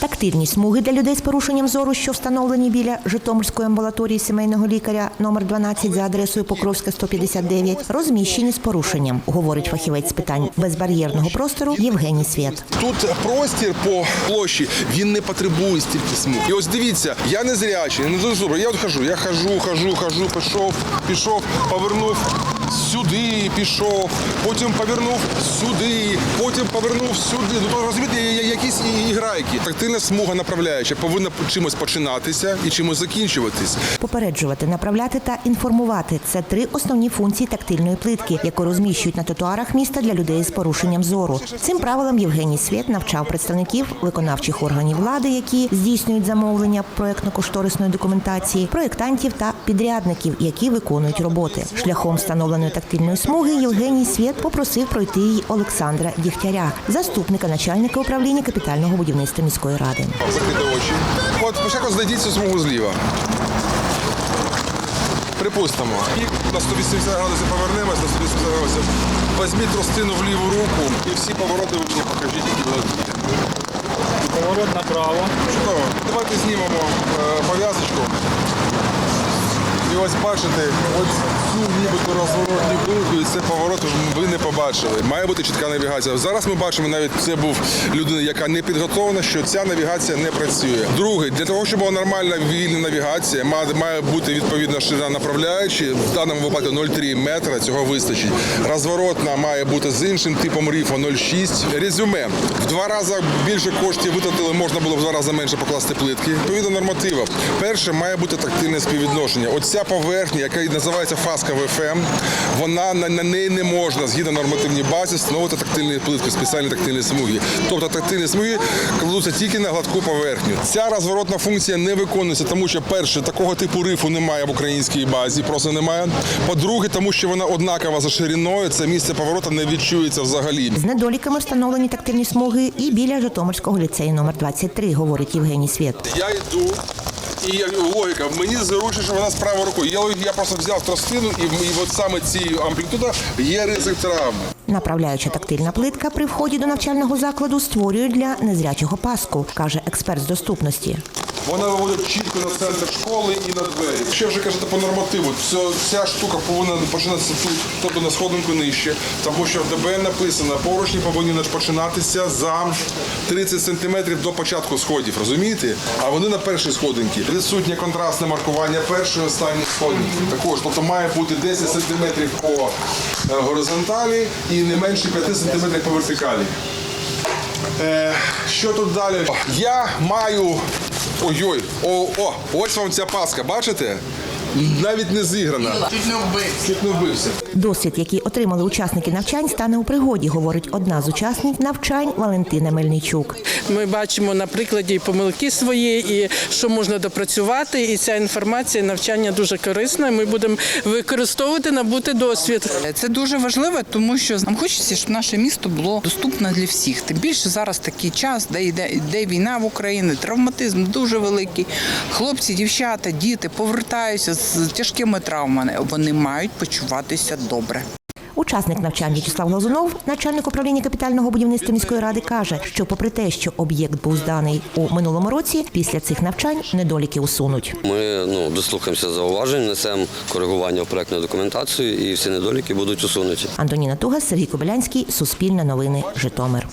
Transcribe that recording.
Тактильні смуги для людей з порушенням зору, що встановлені біля Житомирської амбулаторії сімейного лікаря номер 12 за адресою Покровська 159, розміщені з порушенням, говорить фахівець з питань безбар'єрного простору Євгеній Свєт. Тут простір по площі він не потребує стільки смуг. І ось дивіться, я не зрячий, не дуже. Я от хожу, я хожу, хожу, хожу, пішов, пішов, повернув сюди, пішов, потім повернув сюди, потім повернув сюди. Ну розумієте, якісь і- Тактильна смуга направляюча повинна чимось починатися і чимось закінчуватись. Попереджувати, направляти та інформувати це три основні функції тактильної плитки, яку розміщують на тротуарах міста для людей з порушенням зору. Цим правилам Євгеній Свєт навчав представників виконавчих органів влади, які здійснюють замовлення проєктно-кошторисної документації, проєктантів та підрядників, які виконують роботи. Шляхом встановленої тактильної смуги Євгеній Свєт попросив пройти її Олександра Дігтяря, заступника начальника управління капітального будівництва міської ради. Закрити очі. От спочатку знайдіть цю смугу зліва. Припустимо. І на 180 градусів повернемось, на 180 градусів. Візьміть тростину в ліву руку і всі повороти ви мені покажіть, які ви. Поворот направо. Чудово. Давайте знімемо е, пов'язочку. І ось бачите, ось цю нібито розворотну думку і це поворот ви не побачили. Має бути чітка навігація. Зараз ми бачимо, навіть це був людина, яка не підготовлена, що ця навігація не працює. Друге, для того, щоб була нормальна вільна навігація, має, бути відповідна ширина направляючі. В даному випадку 0,3 метра, цього вистачить. Розворотна має бути з іншим типом ріфу 0,6. Резюме. В два рази більше коштів витратили, можна було в два рази менше покласти плитки. Відповідно нормативів. Перше має бути тактильне співвідношення. Оця поверхня, яка називається фаска ВФМ, вона на, на неї не можна згідно нормативній базі встановити тактильні плитки, спеціальні тактильні смуги. Тобто тактильні смуги кладуться тільки на гладку поверхню. Ця розворотна функція не виконується, тому що перше такого типу рифу немає в українській базі, просто немає. По-друге, тому що вона однакова за шириною, це місце повороту не відчується взагалі. З недоліками встановлені тактильні смуги і біля Житомирського ліцею номер 23, говорить Євгеній Свєт. Я йду. І я логіка, мені зручно, що вона з правою рукою. Я, я просто взяв тростину, і, і от саме ці амплітуда є ризик травми. Направляюча тактильна плитка при вході до навчального закладу створює для незрячого паску, каже експерт з доступності. Вона виводить чітко на центр школи і на двері. Якщо вже кажете по нормативу, ця штука повинна починатися тут, тобто на сходинку нижче, тому що в ДБН написано, поручні повинні починатися за 30 сантиметрів до початку сходів, розумієте? А вони на першій сходинці. Відсутнє контрастне маркування першої останньої сходинки. Також, тобто має бути 10 сантиметрів по е, горизонталі і не менше 5 сантиметрів по вертикалі. Е, що тут далі? Я маю. Ой-ой, о, о, ось вам ця паска, бачите? Навіть не зіграна. Чуть не вбився. Чуть не вбився. Досвід, який отримали учасники навчань, стане у пригоді, говорить одна з учасниць навчань Валентина Мельничук. Ми бачимо на прикладі і помилки свої, і що можна допрацювати. І ця інформація, навчання дуже корисна. Ми будемо використовувати набути досвід. Це дуже важливо, тому що нам хочеться, щоб наше місто було доступне для всіх. Тим більше зараз такий час, де йде, йде війна в Україні, травматизм дуже великий. Хлопці, дівчата, діти повертаються з тяжкими травмами. Вони мають почуватися добре. Учасник навчань В'ячеслав Глазунов, начальник управління капітального будівництва міської ради, каже, що попри те, що об'єкт був зданий у минулому році, після цих навчань недоліки усунуть. Ми ну, дослухаємося зауважень, несемо коригування в проектну документацію і всі недоліки будуть усунуті. Антоніна Тугас, Сергій Кобилянський, Суспільне новини, Житомир.